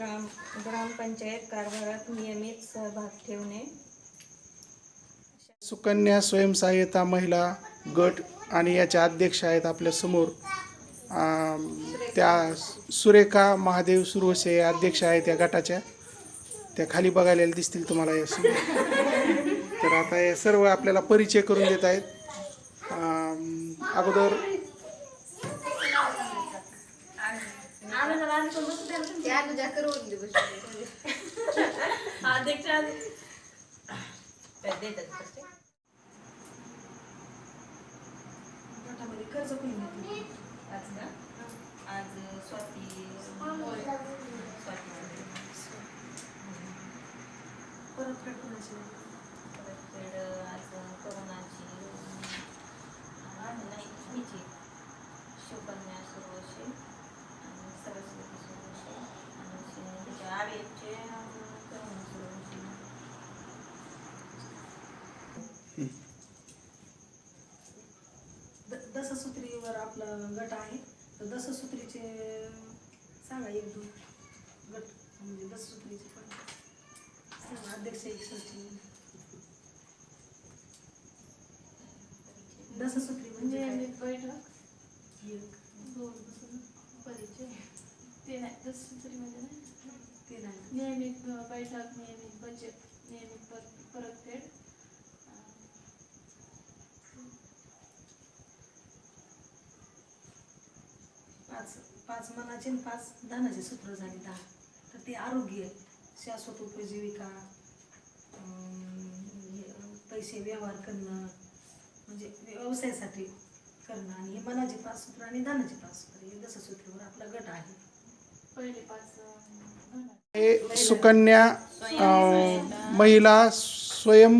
ग्राम ग्रामपंचायत कारभारात नियमित सहभाग ठेवणे. सुकन्या स्वयंसहाय्यता महिला गट आणि याच्या अध्यक्ष आहेत आपल्यासमोर त्या सुरेखा महादेव सुरवसे या अध्यक्ष आहेत या गटाच्या. त्या खाली बघायला दिसतील तुम्हाला या समोर. तर आता हे सर्व आपल्याला परिचय करून देत आहेत. अगोदर गटामध्ये कर्ज कोणी घेतलं आज ना आज स्वाती स्वाती परतफेड कोणाची नाही. परतफेड आज करोनाची नाही हिची शिवकन्या सुरवशे दससूत्रीवर आपला गट आहे. तर दससूत्रीचे सांगा एक दोन गट म्हणजे दससूत्रीचे पण. सांगा अध्यक्ष एक दससूत्री म्हणजे? नियमित बैठक. एक, दोन नाही म्हणजे नाही ते नाही. नियमित बैठक नियमित बचत नियमित पर परतफेड पाच पाच मनाचे पाच धनाचे सूत्र झाले दहा. तर ते आरोग्य शाश्वत उपजीविका पैसे व्यवहार करणं म्हणजे व्यवसायासाठी करणं आणि हे मनाचे पाच सूत्र आणि धनाचे पाच सूत्र हे दससूत्रीवर आपला गट आहे. हे सुकन्या महिला स्वयं